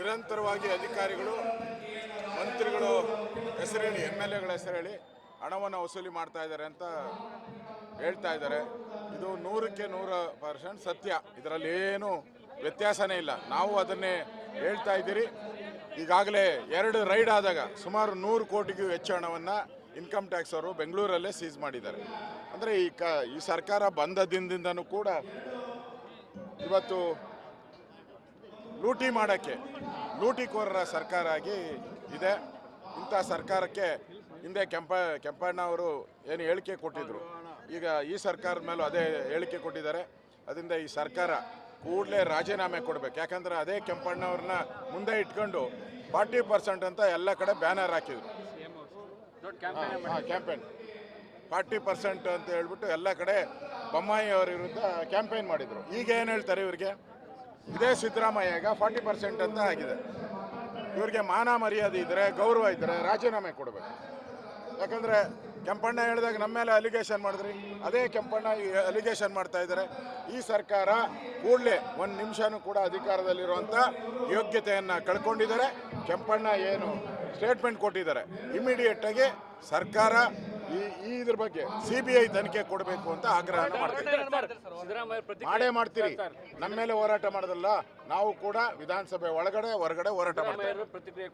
ನಿರಂತರವಾಗಿ ಅಧಿಕಾರಿಗಳು, ಮಂತ್ರಿಗಳು, ಹೆಸರೇಳಿ ಎಂ ಎಲ್ ಎಗಳ ಹೆಸರೇಳಿ ಹಣವನ್ನು ವಸೂಲಿ ಮಾಡ್ತಾ ಇದ್ದಾರೆ ಅಂತ ಹೇಳ್ತಾ ಇದ್ದಾರೆ. ಇದು ನೂರಕ್ಕೆ ನೂರ ಪರ್ಸೆಂಟ್ ಸತ್ಯ. ಇದರಲ್ಲಿ ಏನು ವ್ಯತ್ಯಾಸನೇ ಇಲ್ಲ. ನಾವು ಅದನ್ನೇ ಹೇಳ್ತಾ ಇದ್ದೀರಿ. ಈಗಾಗಲೇ ಎರಡು ರೈಡ್ ಆದಾಗ ಸುಮಾರು ನೂರು ಕೋಟಿಗೂ ಹೆಚ್ಚು ಹಣವನ್ನು ಇನ್ಕಮ್ ಟ್ಯಾಕ್ಸ್ ಅವರು ಬೆಂಗಳೂರಲ್ಲೇ ಸೀಸ್ ಮಾಡಿದ್ದಾರೆ. ಅಂದರೆ ಈ ಕ, ಈ ಸರ್ಕಾರ ಬಂದ ದಿನದಿಂದನೂ ಕೂಡ ಇವತ್ತು ಲೂಟಿ ಮಾಡೋಕ್ಕೆ, ಲೂಟಿಕೋರರ ಸರ್ಕಾರ ಆಗಿ ಇದೆ. ಇಂಥ ಸರ್ಕಾರಕ್ಕೆ ಹಿಂದೆ ಕೆಂಪ, ಕೆಂಪಣ್ಣ ಅವರು ಏನು ಹೇಳಿಕೆ ಕೊಟ್ಟಿದ್ರು. ಈಗ ಈ ಸರ್ಕಾರದ ಮೇಲೂ ಅದೇ ಹೇಳಿಕೆ ಕೊಟ್ಟಿದ್ದಾರೆ. ಅದರಿಂದ ಈ ಸರ್ಕಾರ ಕೂಡಲೇ ರಾಜೀನಾಮೆ ಕೊಡಬೇಕು. ಯಾಕಂದ್ರೆ ಅದೇ ಕೆಂಪಣ್ಣವ್ರನ್ನ ಮುಂದೆ ಇಟ್ಕೊಂಡು ಫಾರ್ಟಿ ಪರ್ಸೆಂಟ್ ಅಂತ ಎಲ್ಲ ಕಡೆ ಬ್ಯಾನರ್ ಹಾಕಿದ್ರು. ಕ್ಯಾಂಪೇನ್. ಫಾರ್ಟಿ ಪರ್ಸೆಂಟ್ ಅಂತ ಹೇಳ್ಬಿಟ್ಟು ಎಲ್ಲ ಕಡೆ ಬೊಮ್ಮಾಯಿ ಅವರ ವಿರುದ್ಧ ಕ್ಯಾಂಪೇನ್ ಮಾಡಿದ್ರು. ಈಗ ಏನು ಹೇಳ್ತಾರೆ ಇವ್ರಿಗೆ? ಇದೇ ಈಗ ಫಾರ್ಟಿ ಪರ್ಸೆಂಟ್ ಅಂತ ಆಗಿದೆ. ಇವ್ರಿಗೆ ಮಾನ ಮರ್ಯಾದೆ ಇದ್ದರೆ ಗೌರವ ಇದ್ದರೆ ರಾಜೀನಾಮೆ ಕೊಡಬೇಕು. ಯಾಕಂದರೆ ಕೆಂಪಣ್ಣ ಹೇಳಿದಾಗ ನಮ್ಮ ಮೇಲೆ ಅಲಿಗೇಷನ್ ಮಾಡಿದ್ರಿ, ಅದೇ ಕೆಂಪಣ್ಣ ಅಲಿಗೇಷನ್ ಮಾಡ್ತಾ ಇದ್ದಾರೆ. ಈ ಸರ್ಕಾರ ಕೂಡಲೇ ಒಂದು ನಿಮಿಷನೂ ಕೂಡ ಅಧಿಕಾರದಲ್ಲಿರುವಂಥ ಯೋಗ್ಯತೆಯನ್ನು ಕಳ್ಕೊಂಡಿದ್ದಾರೆ. ಕೆಂಪಣ್ಣ ಏನು ಸ್ಟೇಟ್ಮೆಂಟ್ ಕೊಟ್ಟಿದ್ದಾರೆ. ಇಮಿಡಿಯೇಟ್ ಆಗಿ ಸರ್ಕಾರ ಈ ಈ ಇದ್ರ ಬಗ್ಗೆ ಸಿ ಬಿ ಐ ತನಿಖೆ ಕೊಡಬೇಕು ಅಂತ ಆಗ್ರಹ ಮಾಡ್ತೀವಿ. ಮಾಡೇ ಮಾಡ್ತೀರಿ. ನಮ್ಮ ಮೇಲೆ ಹೋರಾಟ ಮಾಡೋದಲ್ಲ ನಾವು ಕೂಡ ವಿಧಾನಸಭೆ ಒಳಗಡೆ ಹೊರಗಡೆ ಹೋರಾಟ ಮಾಡ್ತೀವಿ. ಪ್ರತಿಕ್ರಿಯೆ